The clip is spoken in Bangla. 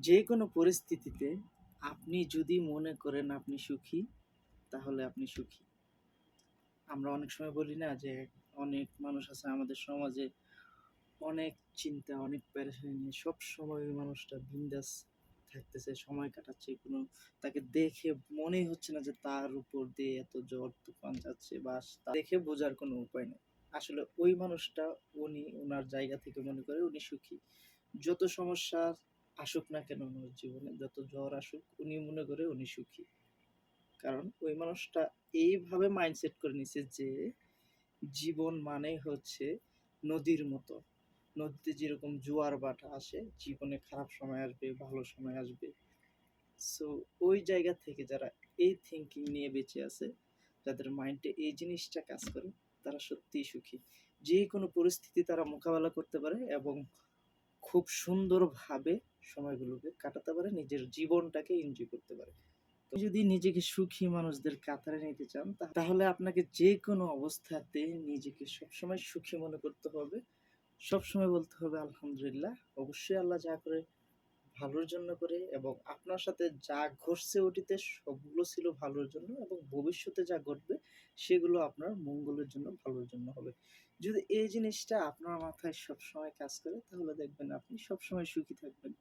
যে কোনো পরিস্থিতিতে আপনি যদি মনে করেন আপনি সুখী, তাহলে আপনি সুখী। আমরা অনেক সময় বলি না যে অনেক মানুষ আছে আমাদের সমাজে অনেক চিন্তা, অনেক পেরেশানি নিয়ে সবসময় ওই মানুষটা বিন্দাস থাকতেছে, সময় কাটাচ্ছে। কোনো তাকে দেখে মনেই হচ্ছে না যে তার উপর দিয়ে এত জ্বর তুফান যাচ্ছে বা দেখে বোঝার কোনো উপায় নেই। আসলে ওই মানুষটা উনি ওনার জায়গা থেকে মনে করে উনি সুখী। যত সমস্যা আসুক না কেন উনার জীবনে, যত ঝড় আসুক উনি মনে করে উনি সুখী। কারণ ওই মানুষটা এইভাবে মাইন্ডসেট করে নিছে যে জীবন মানে হচ্ছে নদীর মতো। নদীতে যেরকম জোয়ার বাটা আসে, জীবনে খারাপ সময় আসবে, ভালো সময় আসবে। সো ওই জায়গা থেকে যারা এই থিঙ্কিং নিয়ে বেঁচে আছে, যাদের মাইন্ডে এই জিনিসটা কাজ করে, তারা সত্যিই সুখী। যে কোনো পরিস্থিতি তারা মোকাবেলা করতে পারে এবং খুব সুন্দরভাবে সময়গুলোকে কাটাতে পারে, নিজের জীবনটাকে এনজয় করতে পারে। যদি নিজেকে সুখী মানুষদের কাতারে নিতে চান, তাহলে আপনাকে যে কোনো অবস্থাতে নিজেকে সবসময় সুখী মনে করতে হবে। সবসময় বলতে হবে আলহামদুলিল্লাহ। অবশ্যই আল্লাহ যা করে ভালোর জন্য করে এবং আপনার সাথে যা ঘটছে অতীতে সবগুলো ছিল ভালোর জন্য এবং ভবিষ্যতে যা ঘটবে সেগুলো আপনার মঙ্গলের জন্য, ভালোর জন্য হবে। যদি এই জিনিসটা আপনার মাথায় সবসময় কাজ করে তাহলে দেখবেন আপনি সবসময় সুখী থাকবেন।